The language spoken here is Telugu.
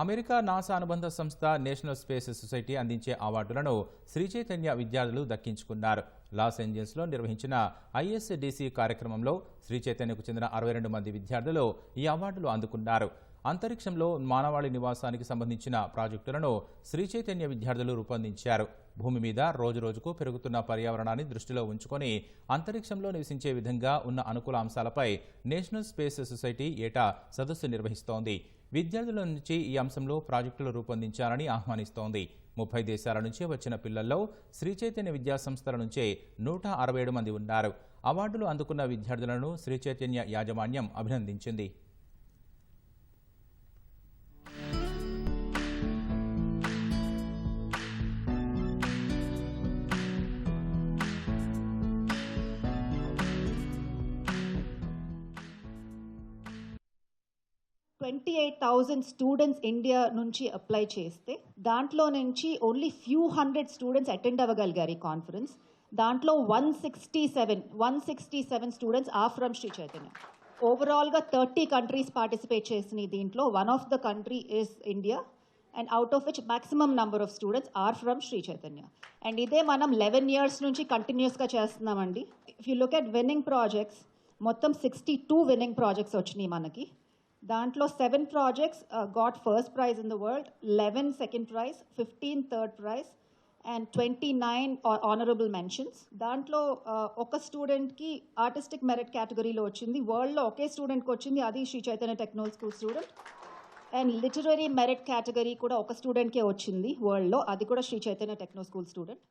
అమెరికా నాసా అనుబంధ సంస్థ నేషనల్ స్పేస్ సొసైటీ అందించే అవార్డులను శ్రీచైతన్య విద్యార్థులు దక్కించుకున్నారు. లాస్ ఏంజల్స్లో నిర్వహించిన ఐఎస్డిసి కార్యక్రమంలో శ్రీచైతన్యకు చెందిన అరవై రెండు మంది విద్యార్థులు ఈ అవార్డులు అందుకున్నారు. అంతరిక్షంలో మానవాళి నివాసానికి సంబంధించిన ప్రాజెక్టులను శ్రీచైతన్య విద్యార్థులు రూపొందించారు. భూమి మీద రోజురోజుకు పెరుగుతున్న పర్యావరణాన్ని దృష్టిలో ఉంచుకొని అంతరిక్షంలో నివసించే విధంగా ఉన్న అనుకూల అంశాలపై నేషనల్ స్పేస్ సొసైటీ ఏటా సదస్సు నిర్వహిస్తోంది. విద్యార్థుల నుంచి ఈ అంశంలో ప్రాజెక్టులు రూపొందించాలని ఆహ్వానిస్తోంది. ముప్పై దేశాల నుంచి వచ్చిన పిల్లల్లో శ్రీ చైతన్య నుంచే నూట అరవై ఏడు మంది ఉన్నారు. అవార్డులు అందుకున్న విద్యార్థులను శ్రీ చైతన్య యాజమాన్యం అభినందించింది. Twenty eight thousand students India నుంచి అప్లై చేస్తే దాంట్లో నుంచి only few hundred students attend అవ్వగలిగారు ఈ కాన్ఫరెన్స్ దాంట్లో one sixty seven one sixty seven students are from Sri Chaitanya ఓవరాల్గా థర్టీ కంట్రీస్ పార్టిసిపేట్ చేసిన దీంట్లో. One of the country is India and out of which maximum number of students are from Sri Chaitanya and ఇదే మనం లెవెన్ ఇయర్స్ నుంచి కంటిన్యూస్గా చేస్తున్నామండి. If you look at winning projects మొత్తం సిక్స్టీ టూ విన్నింగ్ ప్రాజెక్ట్స్ వచ్చినాయి మనకి. దాంట్లో seven projects got first prize in the world eleven second prize fifteen third prize and twenty nine honourable mentions దాంట్లో ఒక స్టూడెంట్కి ఆర్టిస్టిక్ మెరిట్ కేటగిరీలో వచ్చింది. వరల్డ్లో ఒకే స్టూడెంట్కి వచ్చింది అది Sri Chaitanya technology school student and literary merit category కూడా ఒక స్టూడెంట్కే వచ్చింది వరల్డ్లో అది కూడా Sri Chaitanya techno school student